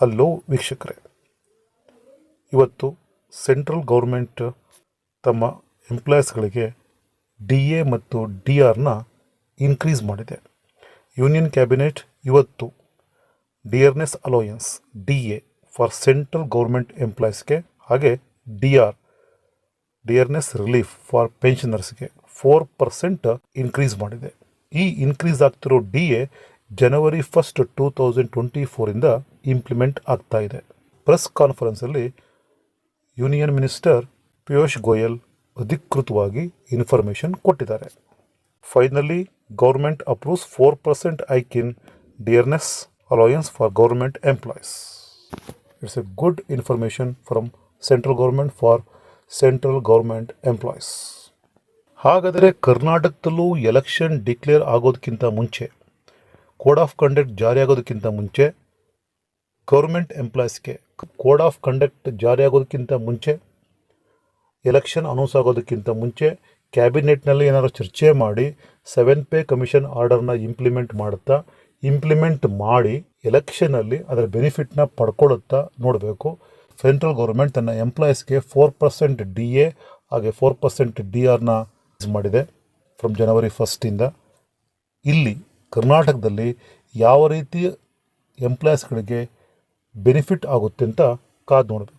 Hello ವೀಕ್ಷಕರೇ, ಇವತ್ತು central government ತಮ್ಮ ಎಂಪ್ಲಾಯೀಸ್ಗಳಿಗೆ ಡಿ ಎ ಮತ್ತು ಡಿ ಆರ್ನ ಇನ್ಕ್ರೀಸ್ ಮಾಡಿದೆ. ಯೂನಿಯನ್ ಕ್ಯಾಬಿನೆಟ್ ಇವತ್ತು dearness allowance, D A, for central government ಎಂಪ್ಲಾಯೀಸ್ಗೆ ಹಾಗೆ D R dearness relief for ಪೆನ್ಷನರ್ಸ್ಗೆ four percent increase ಮಾಡಿದೆ. ಈ ಇನ್ಕ್ರೀಸ್ ಆಗ್ತಿರೋ D A January first two thousand twenty ಫೋರಿಂದ ಇಂಪ್ಲಿಮೆಂಟ್ ಆಗ್ತಾ ಇದೆ. ಪ್ರೆಸ್ ಕಾನ್ಫರೆನ್ಸಲ್ಲಿ ಯೂನಿಯನ್ ಮಿನಿಸ್ಟರ್ ಪಿಯೂಷ್ ಗೋಯಲ್ ಅಧಿಕೃತವಾಗಿ ಇನ್ಫಾರ್ಮೇಷನ್ ಕೊಟ್ಟಿದ್ದಾರೆ. Finally government approves four percent hike in dearness allowance for government employees it's a good information from central government for central government employees ಹಾಗಾದರೆ ಕರ್ನಾಟಕದಲ್ಲೂ election declare ಆಗೋದಕ್ಕಿಂತ ಮುಂಚೆ code of conduct ಜಾರಿ ಆಗೋದಕ್ಕಿಂತ ಮುಂಚೆ government ಎಂಪ್ಲಾಯ್ಸ್ಗೆ code of conduct ಜಾರಿಯಾಗೋದಕ್ಕಿಂತ ಮುಂಚೆ election announce ಆಗೋದಕ್ಕಿಂತ ಮುಂಚೆ ಕ್ಯಾಬಿನೆಟ್ನಲ್ಲಿ ಏನಾದರೂ ಚರ್ಚೆ ಮಾಡಿ ಸೆವೆನ್ ಪೇ ಕಮಿಷನ್ ಆರ್ಡರ್ನ ಇಂಪ್ಲಿಮೆಂಟ್ ಮಾಡುತ್ತಾ ಇಂಪ್ಲಿಮೆಂಟ್ ಮಾಡಿ ಎಲೆಕ್ಷನಲ್ಲಿ ಅದರ ಬೆನಿಫಿಟ್ನ ಪಡ್ಕೊಳ್ಳುತ್ತಾ ನೋಡಬೇಕು. ಸೆಂಟ್ರಲ್ ಗೌರ್ಮೆಂಟ್ ತನ್ನ ಎಂಪ್ಲಾಯೀಸ್ಗೆ ಫೋರ್ ಪರ್ಸೆಂಟ್ ಡಿ ಎ ಹಾಗೆ ಫೋರ್ ಪರ್ಸೆಂಟ್ ಡಿ ಆರ್ನ ಮಾಡಿದೆ ಫ್ರಮ್ ಜನವರಿ ಫಸ್ಟಿಂದ ಇಲ್ಲಿ ಕರ್ನಾಟಕದಲ್ಲಿ ಯಾವ ರೀತಿ ಎಂಪ್ಲಾಯ್ಸ್ಗಳಿಗೆ ಬೆನಿಫಿಟ್ ಆಗುತ್ತೆ ಅಂತ ಕಾದು ನೋಡಬೇಕು.